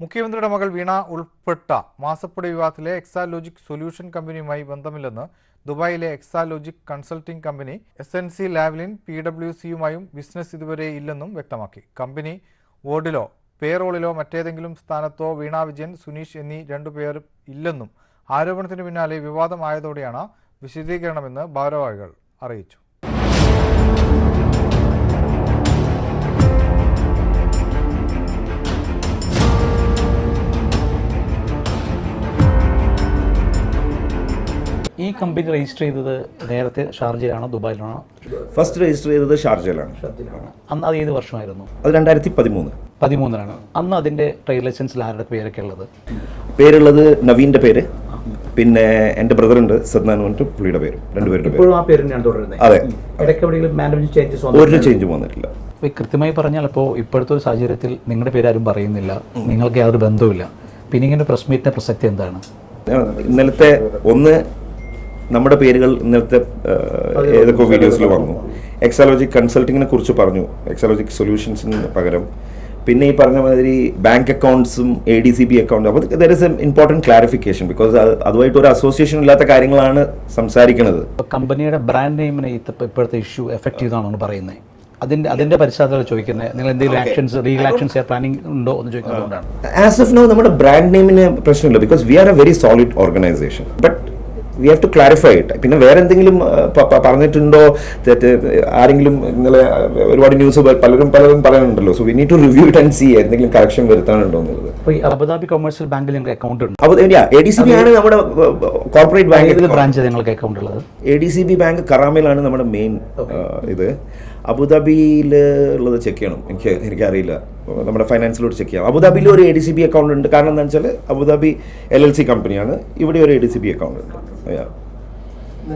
മുഖ്യമന്ത്രിയുടെ മകൾ വീണ ഉൾപ്പെട്ട മാസപ്പടി വിവാദത്തിലെ എക്സാലോജിക് സൊല്യൂഷൻ കമ്പനിയുമായി ബന്ധമില്ലെന്ന് ദുബായിലെ Exalogic consulting company S N C Lavalin P W സിയുമായും business ഇതുവരെ ഇല്ലെന്നും വ്യക്തമാക്കി. കമ്പനി ബോർഡിലോ പേറോളിലോ മറ്റേതെങ്കിലും സ്ഥാനത്തോ വീണ വിജയൻ സുനീഷ് എന്നീ രണ്ടുപേർ ഇല്ലെന്നും ആരോപണത്തിന് പിന്നാലെ വിവാദമായതോടെയാണ് വിശദീകരണമെന്ന് ഭാരവാഹികൾ അറിയിച്ചു. ഈ കമ്പനി രജിസ്റ്റർ ചെയ്തത് നേരത്തെ ഷാർജയിലാണോ ദുബായിലാണോ? ഫസ്റ്റ് രജിസ്റ്റർ ചെയ്തത് ഷാർജയിലാണ്. അന്ന് അത് ഏത് വർഷമായിരുന്നു? അത് രണ്ടായിരത്തി പതിമൂന്ന് പതിമൂന്നിലാണ്. അന്ന് അതിന്റെ ട്രേഡ് ലൈസൻസിൽ ആരുടെ പേരൊക്കെ ഉള്ളത്? പേരുള്ളത് നവീന്റെ പേര് പിന്നെ എന്റെ ബ്രദറുണ്ട് സദ്നാൻ പറഞ്ഞിട്ട് പുള്ളിയുടെ പേര് രണ്ടുപേരുടെ പേര്. ഇപ്പോഴും ആ പേര് ഞാൻ തുടരുന്നത്. അതെ. ഇടയ്ക്ക് എവിടെയെങ്കിലും ചേഞ്ചസ് ഒരു ചേഞ്ചും വന്നിട്ടില്ല. കൃത്യമായി പറഞ്ഞാൽ അപ്പോൾ ഇപ്പോഴത്തെ ഒരു സാഹചര്യത്തിൽ നിങ്ങളുടെ പേര് ആരും പറയുന്നില്ല. നിങ്ങൾക്ക് യാതൊരു ബന്ധവുമില്ല. പിന്നെ ഇങ്ങനെ പ്രസ് മീറ്റിന്റെ പ്രസക്തി എന്താണ്? ഇന്നലത്തെ ഒന്ന് നമ്മുടെ പേരുകൾ ഇന്നത്തെ ഏതൊക്കെ വീഡിയോസിൽ വന്നു? എക്സാലോജിക് കൺസൾട്ടിങ്ങിനെ കുറിച്ച് പറഞ്ഞു. എക്സാലോജിക് സൊല്യൂഷൻസിന് പകരം. പിന്നെ ഈ പറഞ്ഞ മാതിരി bank അക്കൗണ്ട്സും A D C B account അപ്പോൾ there is a important clarification because അതുമായിട്ട് ഒരു അസോസിയേഷൻ ഇല്ലാത്ത കാര്യങ്ങളാണ് സംസാരിക്കുന്നത്. കമ്പനിയുടെ ബ്രാൻഡ് നെയിമിനെ ഇപ്പോഴത്തെ ഇഷ്യൂ എഫക്റ്റ് ചെയ്താണെന്ന് പറയുന്നത് അതിന്റെ അതിന്റെ പശ്ചാത്തലം ചോദിക്കുന്നത് നിങ്ങൾ എന്തെങ്കിലും ആക്ഷൻസ് ലീഗൽ ആക്ഷൻസ് പ്ലാനിങ് ഉണ്ടോ എന്ന് ചോദിക്കുന്നതുകൊണ്ടാണ്. ആസ് ഓഫ് നോ നമ്മുടെ ബ്രാൻഡ് നെയിമിന് പ്രശ്നമില്ല because we are a very solid organisation but we have to clarify it പിന്നെ വേറെ എന്തെങ്കിലും പറഞ്ഞിട്ടുണ്ടോ? ആരെങ്കിലും ഇന്നലെ ഒരുപാട് ന്യൂസ് പലരും പലരും പറയാനുണ്ടല്ലോ so we need to review it and see എന്തെങ്കിലും കറക്ഷൻ വരുത്താനുണ്ടോ എന്നുള്ളത്. അബുദാബി കൊമേഴ്സ്യൽ ബാങ്കിൽ അക്കൗണ്ട് ഉണ്ട്? എ ഡി സി ബി ആണ് നമ്മുടെ കോർപ്പറേറ്റ് ബാങ്ക് ബ്രാഞ്ച് നിങ്ങൾക്ക് അക്കൗണ്ട് ഉള്ളത്? A D C B bank കറാമയിലാണ് നമ്മുടെ മെയിൻ ഇത്. അബുദാബിയിൽ ഉള്ളത് ചെക്ക് ചെയ്യണം. എനിക്ക് എനിക്കറിയില്ല. നമ്മുടെ ഫൈനാൻസിലൂടെ ചെക്ക് ചെയ്യാം. അബുദാബിയിൽ ഒരു A D C B account ഉണ്ട്. കാരണം എന്താണെന്ന് വെച്ചാൽ അബുദാബി എൽ എൽ സി കമ്പനിയാണ് ഇവിടെ ഒരു A D C B account ഉണ്ട്.